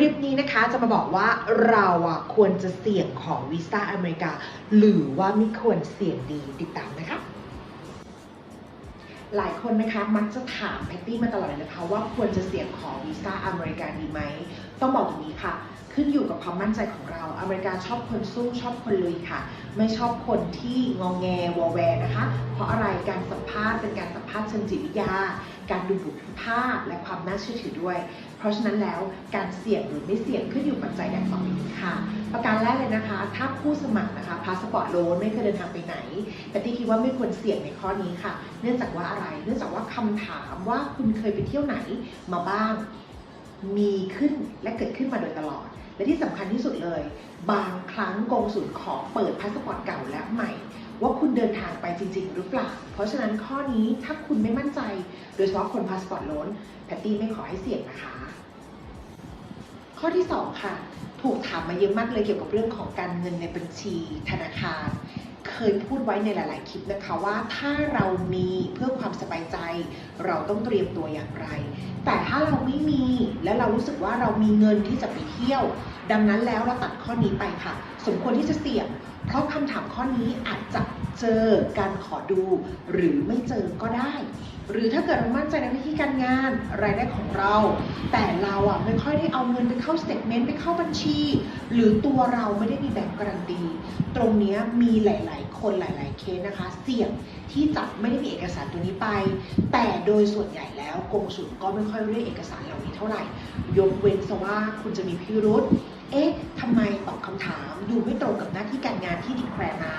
ลิปนี้นะคะจะมาบอกว่าเราอะควรจะเสี่ยงของวีซ่าอเมริกา หรือว่าไม่ควรเสี่ยงดีติดตามนะคะ หลายคนนะคะมักจะถามแพตตี้มาตลอดเลยนะคะ ว่าควรจะเสี่ยงขอวีซ่าอเมริกาดีไหม ต้องบอกอย่างนี้ค่ะ ขึ้นอยู่กับความมั่นใจของเรา อเมริกาชอบคนสู้ชอบคนลุยค่ะ ไม่ชอบคนที่งองแงวอแวนะคะ เพราะอะไรการสัมภาษณ์เป็นการสัมภาษณ์เชิงจิตวิทยา การดูบุคลิกภาพและความน่าเชื่อถือด้วย เพราะฉะนั้นแล้วการเสี่ยงหรือไม่เสี่ยงขึ้นอยู่ปัจจัยดังต่อไปนี้ค่ะ ประการแรกเลยนะคะ ถ้าผู้สมัครนะคะพาสปอร์ตโลนไม่เคยเดินทางไปไหน แต่ที่คิดว่าไม่ควรเสี่ยงในข้อนี้ค่ะ เนื่องจากว่าอะไร เนื่องจากว่าคำถามว่าคุณเคยไปเที่ยวไหนมาบ้าง มีขึ้นและเกิดขึ้นมาโดยตลอด และที่สำคัญที่สุดเลย บางครั้งกงสุลขอเปิดพาสปอร์ตเก่าและใหม่ ว่าคุณเดินทางไปจริง ๆ หรือเปล่า เพราะฉะนั้นข้อนี้ถ้าคุณไม่มั่นใจ โดยเฉพาะคนพาสปอร์ตโลนแพตตี้ไม่ขอให้เสี่ยงนะคะ ข้อที่ 2 ค่ะ ถูกถามมาเยอะมากเลยเกี่ยวกับเรื่องของการเงินในบัญชีธนาคาร เคยพูดไว้ในหลาย ๆ คลิปนะคะว่าถ้าเรามีเพื่อความสบายใจ เราต้องเตรียมตัวอย่างไร แต่ถ้าเราไม่มีแล้วเรารู้สึกว่าเรามีเงินที่จะไปเที่ยว ดังนั้นแล้วเราตัดข้อนี้ไปค่ะ สมควรที่จะเสี่ยง เพราะคำถามข้อนี้อาจจะเจอการขอดูหรือไม่เจอก็ได้ หรือถ้าเกิดเรามั่นใจในหน้าที่การงานรายได้ของเรา แต่เราอะไม่ค่อยได้เอาเงินไปเข้าสเต t เมนต์ไปเข้าบัญชี หรือตัวเราไม่ได้มีแบงก์การันตี ตรงนี้มีหลาย ๆ คนหลาย ๆ เคสนะคะ เสี่ยงที่จะไม่ได้มีเอกสารตัวนี้ไป แต่โดยส่วนใหญ่แล้วกรมศุลก็ไม่ค่อยเรียกเอกสารเหล่านี้เท่าไหร่ ยกเว้นซะว่าคุณจะมีพิรุษ เอ๊ะทำไมตอบคำถามดูไม่ตรงกับหน้าที่การงานที่ดีแคลร์มา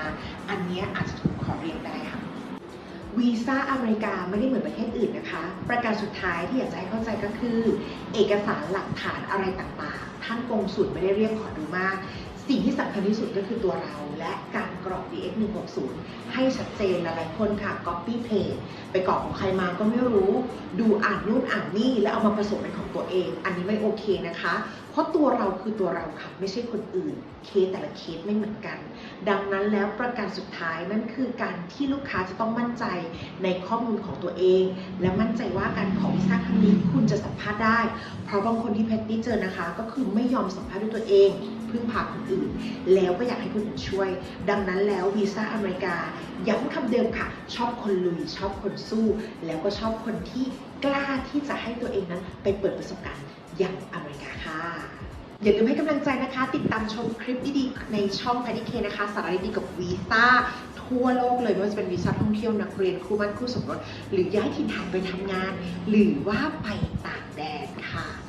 อันนี้อาจจะถูกขอเรียกได้ค่ะวีซ่าอเมริกาไม่ได้เหมือนประเทศอื่นนะคะ ประการสุดท้ายที่อยากจะให้เข้าใจก็คือ เอกสารหลักฐานอะไรต่างๆ ท่านกงสุลไม่ได้เรียกขอดูมาก สิ่งที่สำคัญที่สุดก็คือตัวเรา และการกรอก DX 160ให้ชัดเจนหลายๆคนค่ะ copy paste ไปกรอกของใครมาก็ไม่รู้ ดูอ่านนู่นอ่านนี่แล้วเอามาผสมเป็นของตัวเอง อันนี้ไม่โอเคนะคะเพราะตัวเราคือตัวเราค่ะไม่ใช่คนอื่น เคสแต่ละเคสไม่เหมือนกัน ดังนั้นแล้วประการสุดท้ายนั่นคือการที่ลูกค้าจะต้องมั่นใจในข้อมูลของตัวเอง และมั่นใจว่าการขอวีซ่าครั้งนี้คุณจะสัมภาษณ์ได้ เพราะบางคนที่แพทตี้เจอนะคะ ก็คือไม่ยอมสัมภาษณ์ด้วยตัวเองพึ่งพาคนอื่น แล้วก็อยากให้คนอื่นช่วย ดังนั้นแล้ววีซ่าอเมริกาย้ำคำเดิมค่ะ ชอบคนลุยชอบคนสู้ แล้วก็ชอบคนที่กล้า ที่จะให้ตัวเองนั้นไปเปิดประสบการณ์อย่างอเมริกาค่ะ อย่าลืมให้กำลังใจนะคะ ติดตามชมคลิปดีๆในช่อง p a t t y K นะคะ สาระดีๆกับวีซ่าทั่วโลกเลยไม่ว่าจะเป็นวีซ่าท่องเที่ยวนักเรียนคู่มั่นคู่สมรสหรือย้ายถิ่นฐานไปทำงาน หรือว่าไปต่างแดนค่ะ